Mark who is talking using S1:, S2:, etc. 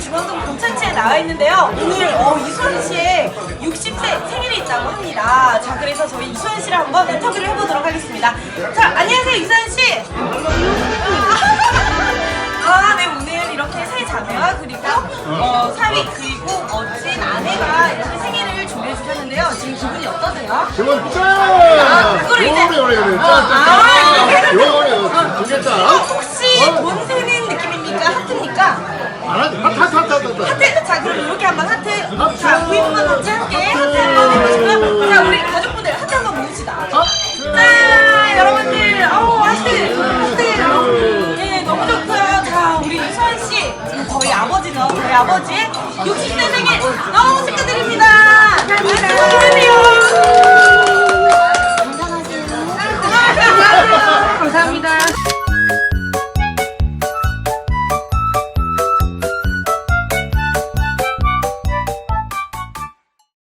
S1: 중앙동 동천치에 나와 있는데요. 오늘 어, 이수환 씨의 60세 생일이 있다고 합니다. 자, 그래서 저희 이수환 씨를 한번 인터뷰를 해보도록 하겠습니다. 자, 안녕하세요, 이수환 씨. 아, 네, 오늘 이렇게 새 자매와 그리고 어, 사위 그리고 멋진 아내가 이렇게 생일을 준비해 주셨는데요. 지금 기분이 어떠세요?
S2: 기분 짠!
S1: 아, 그거를 이제-
S2: 요래 요래 요래
S1: 아,
S2: 짠짠짠
S1: 이렇게
S2: 요래
S1: 어,
S2: 두개 짠.
S1: 혹시 돈 세는 느낌입니까? 하트입니까?
S2: 안 하지. 핫, 핫, 핫, 핫, 핫. 하트
S1: 자 그럼 이렇게 한번 하트. 자 우리만 같이 할게 하트 한번 해보실까요? 자 우리 가족분들 하트 한번 보시다 자 여러분들. 어우 하트 하트. 어우, 네 너무 좋고요. 자 우리 소환 씨 지금 저희 아버지는 저희 아버지의 60대 생일 너무 축하드립니다. 축하드려요. 감사합니다.